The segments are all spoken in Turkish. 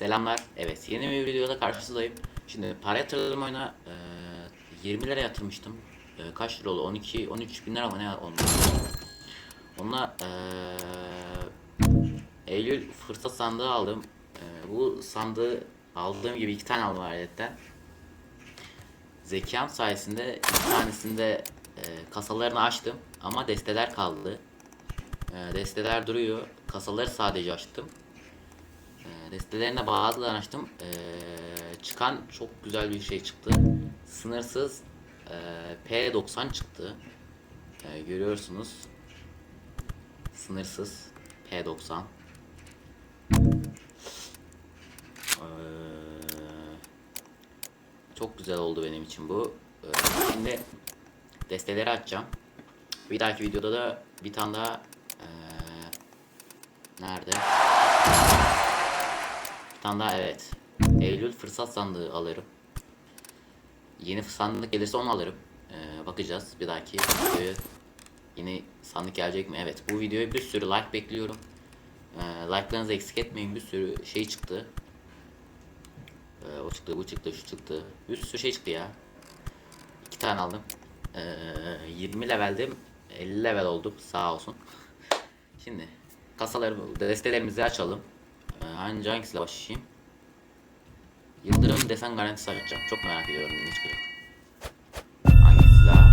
Selamlar. Evet yeni bir videoda karşınızdayım. Şimdi para yatırdım oyuna. E, 20 lira yatırmıştım. E, kaç lira oldu? 12 13 bin lira mı ne oldu? Onunla e, Eylül fırsat sandığı aldım. E, bu sandığı aldığım gibi iki tane aldım ayrıca. Zekam sayesinde iki tanesinde e, kasalarını açtım ama desteler kaldı. E, desteler duruyor. Kasaları sadece açtım. Destelerine bazılarını açtım. E, çıkan çok güzel bir şey çıktı. Sınırsız e, P90 çıktı. E, görüyorsunuz. Sınırsız P90. Ee, çok güzel oldu benim için bu. Ee, Şimdi desteleri açacağım. Bir dahaki videoda da bir tane daha ee, nerede? Tane daha evet. Eylül fırsat sandığı alırım. Yeni sandık gelirse onu alırım. Ee, bakacağız bir dahaki videoya. Yeni sandık gelecek mi? Evet bu videoya bir sürü like bekliyorum. Ee, like'larınızı eksik etmeyin bir sürü şey çıktı. Ee, o çıktı, bu çıktı, şu çıktı. Bir sürü şey çıktı ya. İki tane aldım. Ee, 20 leveldim. 50 level oldum sağ olsun. Şimdi kasaları, destelerimizi açalım. Hangi hangisiyle başlayayım? Yıldırım desen garantisi açacağım. Çok merak ediyorum ne çıkacak. Hangi silah?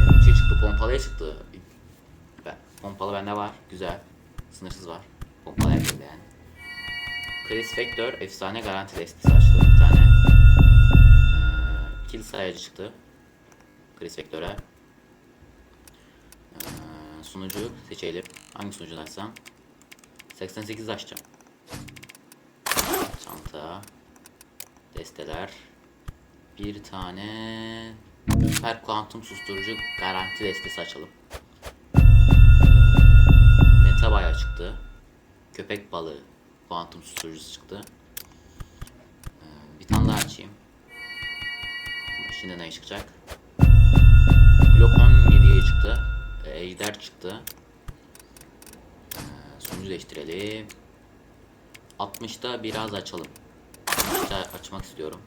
Benim şey çıktı, pompalıya çıktı. Ben, pompalı bende var, güzel. Sınırsız var. Pompalı herkeste yani. Chris Factor efsane garanti destesi açtı bir tane. Ee, kill sayacı çıktı. Chris Factor'a. Ee, sunucu seçelim. Hangi sunucu açsam? 88 açacağım. Çanta. Desteler. Bir tane Süper kuantum susturucu garanti destesi açalım. Meta bayağı çıktı. Köpek balığı kuantum susturucusu çıktı. Ee, bir tane daha açayım. Şimdi ne çıkacak? Glock 17'ye çıktı. Ee, Ejder çıktı. Ee, sonucu değiştirelim. 60'da biraz açalım. 60'da açmak istiyorum.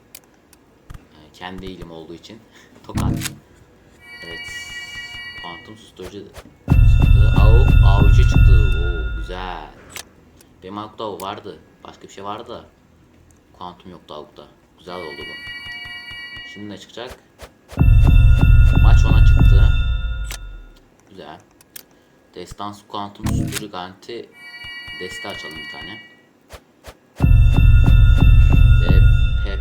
Ee, kendi ilim olduğu için. Tokat. Evet. Kuantum susturucu çıktı. AU, AUC çıktı. Oo güzel. Benim AUK'ta o vardı. Başka bir şey vardı da. Kuantum yoktu AUK'ta. Güzel oldu bu. Şimdi ne çıkacak? Maç ona çıktı. Güzel. Destans kuantum susturucu garanti deste açalım bir tane.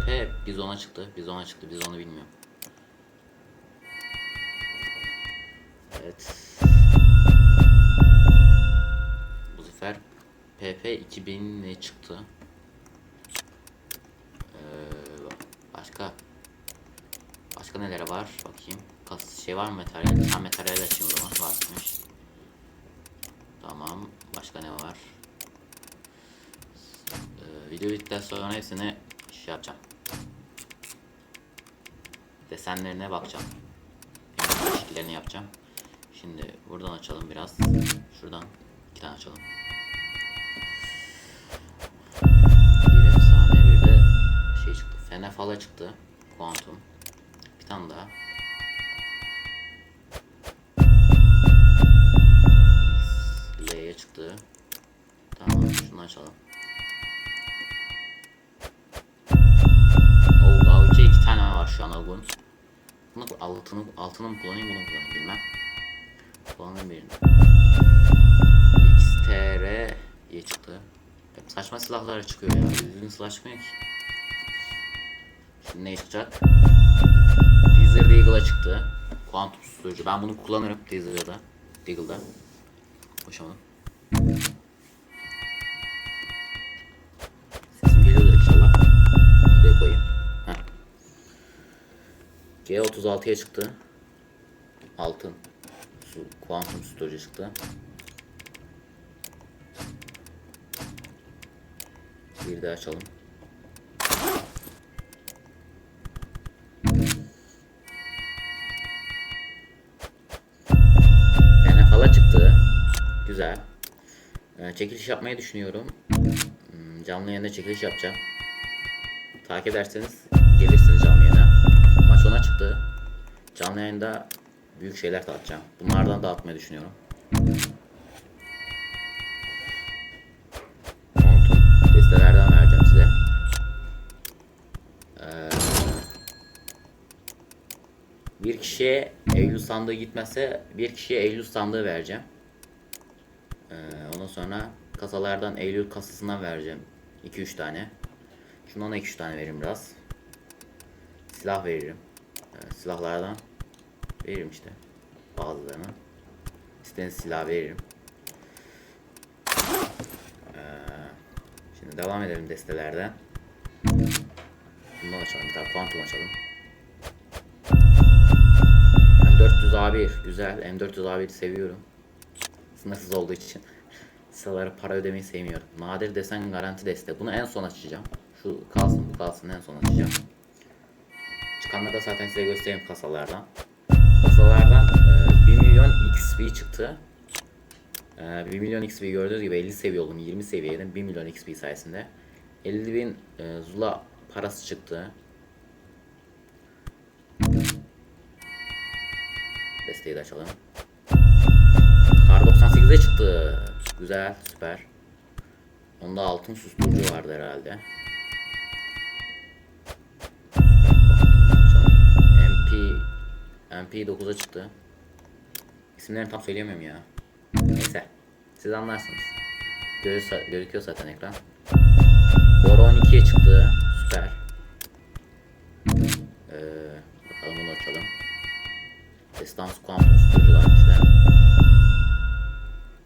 PP bizona çıktı. Bizona çıktı. Biz onu bilmiyorum. Evet. Bu sefer PP 2000 ne çıktı? Ee, başka başka neler var? Bakayım. Kas şey var mı materyal? Ha materyal açayım o zaman. Varmış. Tamam. Başka ne var? Ee, video bittikten sonra hepsini şey yapacağım. Desenlerine bakacağım. Şekillerini yapacağım. Şimdi buradan açalım biraz. Şuradan iki tane açalım. Bir efsane bir de şey çıktı. Fenefala çıktı. Kuantum. Bir tane daha. Altını, altını mı kullanayım bunu mu kullanayım bilmem. Kullanayım birini. XTR'ye çıktı. Hep saçma silahlar çıkıyor ya. Düzgün silah çıkmıyor ki. Şimdi ne çıkacak? Desert Eagle'a çıktı. Quantum susturucu. Ben bunu kullanırım Desert'da. Deagle'da. Koşamadım. G36'ya çıktı. Altın. Su, kuantum storage çıktı. Bir de açalım. NFL çıktı. Güzel. Ee, çekiliş yapmayı düşünüyorum. Hmm, canlı yayında çekiliş yapacağım. Takip ederseniz. Maç ona çıktı. Canlı yayında büyük şeyler dağıtacağım. Bunlardan dağıtmayı düşünüyorum. Montum destelerden vereceğim size. Ee, bir kişiye Eylül sandığı gitmezse bir kişiye Eylül sandığı vereceğim. Ee, ondan sonra kasalardan Eylül kasasından vereceğim 2-3 tane. Şundan da 2-3 tane veririm biraz. Silah veririm. Silahlardan veririm işte bazılarını. İstediğiniz silah veririm. Ee, şimdi devam edelim destelerden. Bundan açalım bir tane kuantum açalım. M400A1 güzel. M400A1'i seviyorum. Sınırsız olduğu için. Sıralara para ödemeyi sevmiyorum. Nadir desen garanti deste. Bunu en son açacağım. Şu kalsın bu kalsın en son açacağım. Çıkanları da zaten size göstereyim kasalardan. Kasalardan e, 1 milyon XP çıktı. E, 1 milyon XP gördüğünüz gibi 50 seviye oldum. 20 seviyeydim 1 milyon XP sayesinde. 50 bin e, Zula parası çıktı. Desteği de açalım. Kar 98'e çıktı. Güzel, süper. Onda altın susturucu vardı herhalde. MP 9'a çıktı. İsimlerini tam söyleyemiyorum ya. Neyse. Siz anlarsınız. Görüyorsa, gözüküyor zaten ekran. Bora 12'ye çıktı. Süper. Ee, bakalım bunu açalım. Destans Quantum Studio Garantisi'den.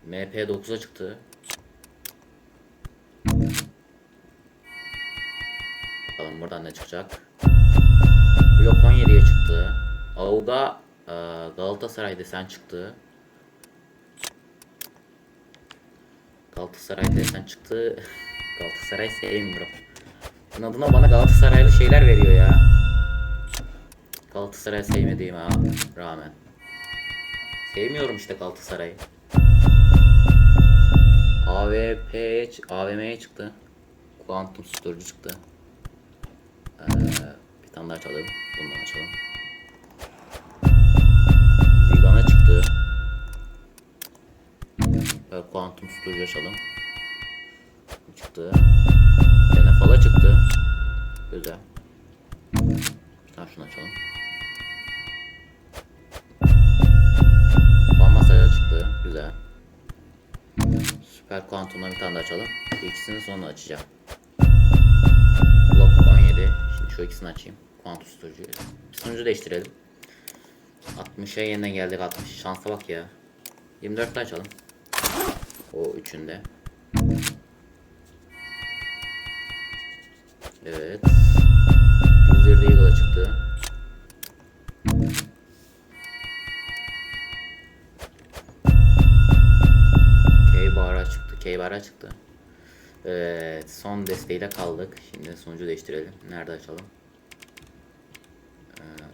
MP9'a çıktı. Bakalım buradan ne çıkacak. Blok 17'ye çıktı. Auga e, Galatasaray desen çıktı. Galatasaray desen çıktı. Galatasaray sevmiyorum. Adına bana Galatasaraylı şeyler veriyor ya. Galatasaray sevmediğime rağmen. Sevmiyorum işte Galatasaray'ı. AVP'ye ç- AVM'ye çıktı. Quantum Storage çıktı. Ee, bir tane daha açalım. Bundan açalım. Ve Quantum Storage açalım. Çıktı. Senefala çıktı. Güzel. Tane şunu açalım. Bambaşka çıktı. Güzel. Süper Quantum'dan bir tane daha açalım. İkisini sonra açacağım. Block 17. Şimdi şu ikisini açayım. Quantum Storage'ı. Sonucu değiştirelim. 60'a yeniden geldik 60. Şansa bak ya. 24'te açalım. O üçünde. Evet. Blizzard Eagle'a çıktı. K-Bar'a çıktı. K-Bar'a çıktı. Evet. Son desteğiyle kaldık. Şimdi sonucu değiştirelim. Nerede açalım?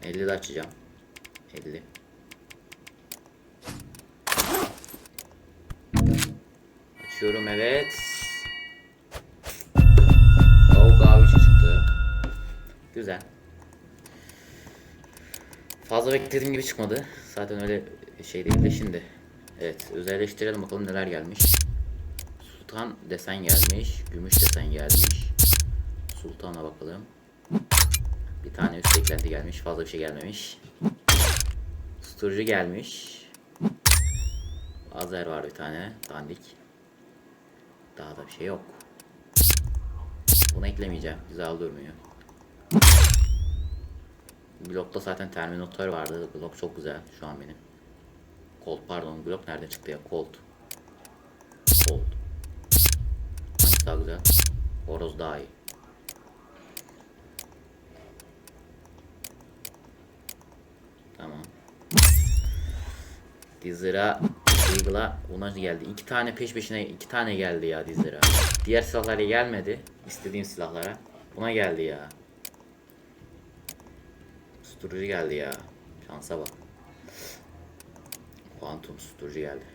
Ee, 50'de açacağım. 50. Açıyorum evet. Avga 3'e çıktı. Güzel. Fazla beklediğim gibi çıkmadı. Zaten öyle şey değil de şimdi. Evet özelleştirelim bakalım neler gelmiş. Sultan desen gelmiş. Gümüş desen gelmiş. Sultan'a bakalım. Bir tane üst eklenti gelmiş. Fazla bir şey gelmemiş. Susturucu gelmiş. Azer var bir tane. Dandik. Daha da bir şey yok. Bunu eklemeyeceğim. Güzel durmuyor. Blokta zaten Terminator vardı. Blok çok güzel şu an benim. Colt pardon. Blok nerede çıktı ya? Colt. Colt. Hangisi daha güzel? Horoz daha iyi. Tamam. Dizira Eagle'a onaj geldi. İki tane peş peşine iki tane geldi ya dizlere. Diğer silahlara gelmedi. İstediğim silahlara. Buna geldi ya. Susturucu geldi ya. Şansa bak. Kuantum susturucu geldi.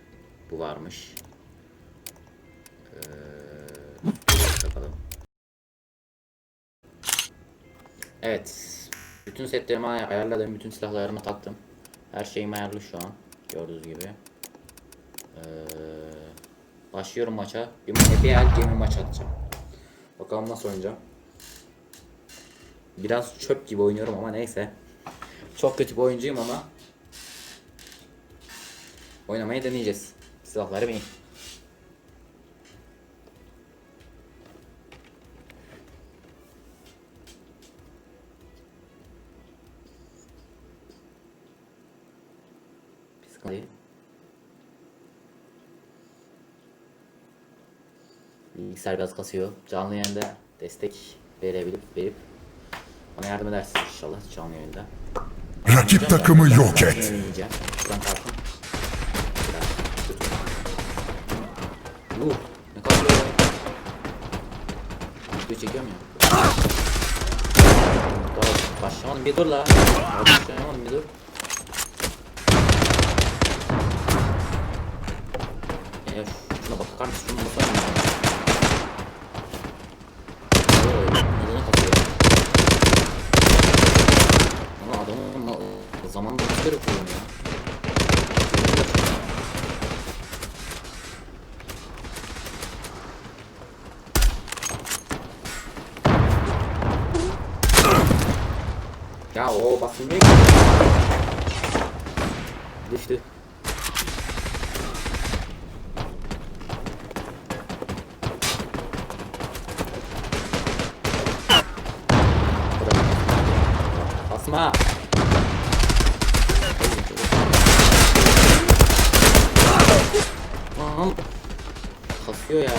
Bu varmış. Ee. Evet. Bütün setlerimi ayarladım. Bütün silahlarımı taktım. Her şeyim ayarlı şu an. Gördüğünüz gibi. Ee, başlıyorum maça. Bir epey el gemi maç atacağım. Bakalım nasıl oynayacağım. Biraz çöp gibi oynuyorum ama neyse. Çok kötü bir oyuncuyum ama oynamayı deneyeceğiz. Silahlarım iyi. Bilgisayar biraz kasıyor. Canlı yayında destek verebilip verip bana yardım edersiniz inşallah canlı yayında. Rakip takımı yok et. Şuradan kalkın. Uh, ne kadar böyle. Video çekiyorum ya. Daha başlamadım bir dur la. Başlamadım bir dur. Ya şuna bakar mısın? Şuna bakar mısın? Oo, neden kapıyor? Ama adamın böyle koyuyorum ya? Ya o basılmıyor ki. Düştü. Basma. Lan. Kasıyor ya.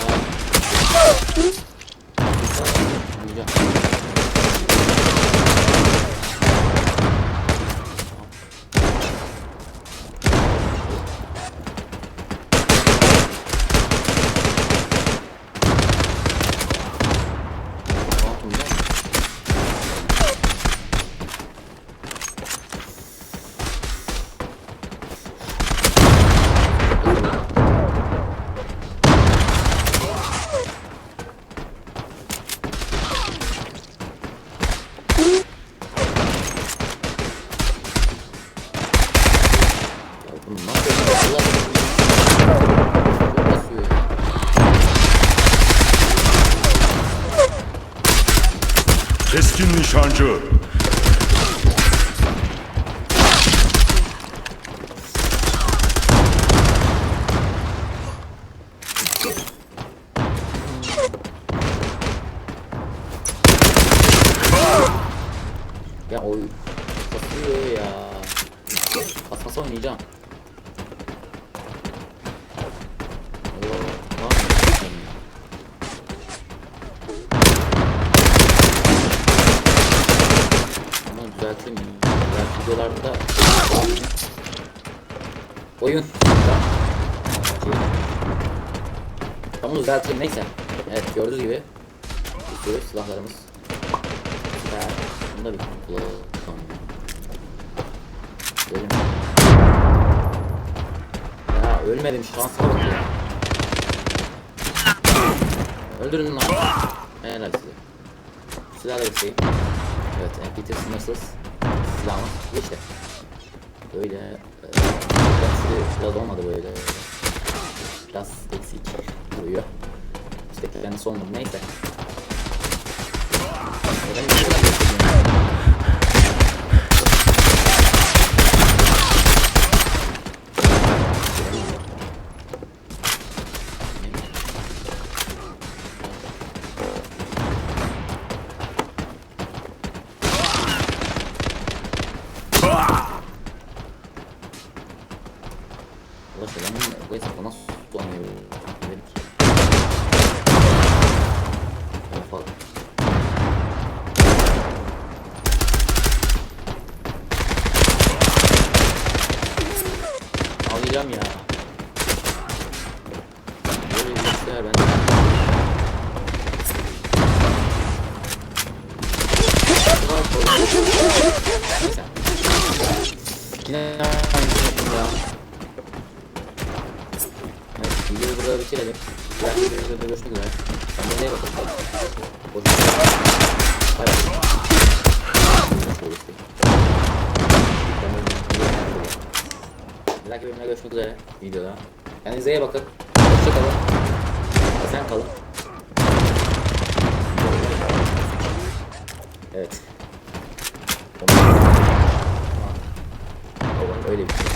Güzel. Tamam, güzel. Ya bu nasıl Allah Çok basıyor ya. Keskin nişancı. Videolarda oyun. Tamam düzelteyim neyse. Evet gördüğünüz gibi bir silahlarımız. Süper. Bunu da bir kullanalım. Ölüm. Ya ölmedim şansa bak ya. Öldürün lan. Helal size. Silahla bir şey. Evet, MP3 sınırsız silahımız bu işte. Böyle e, biraz olmadı böyle. Biraz eksik duruyor. İşte kendisi olmadı neyse. Ben Alacağım ya. Böyle şeyler ben. Yine aynı şey ya. Evet, videoyu burada bitirelim. Diğer videoda görüşmek üzere. Kendinize iyi bakın. Hoşçakalın. Bay bay. Bir dahaki bölümde görüşmek üzere videoda. Kendinize iyi bakın. Hoşçakalın. Sen kalın. Evet. Öyle bir şey.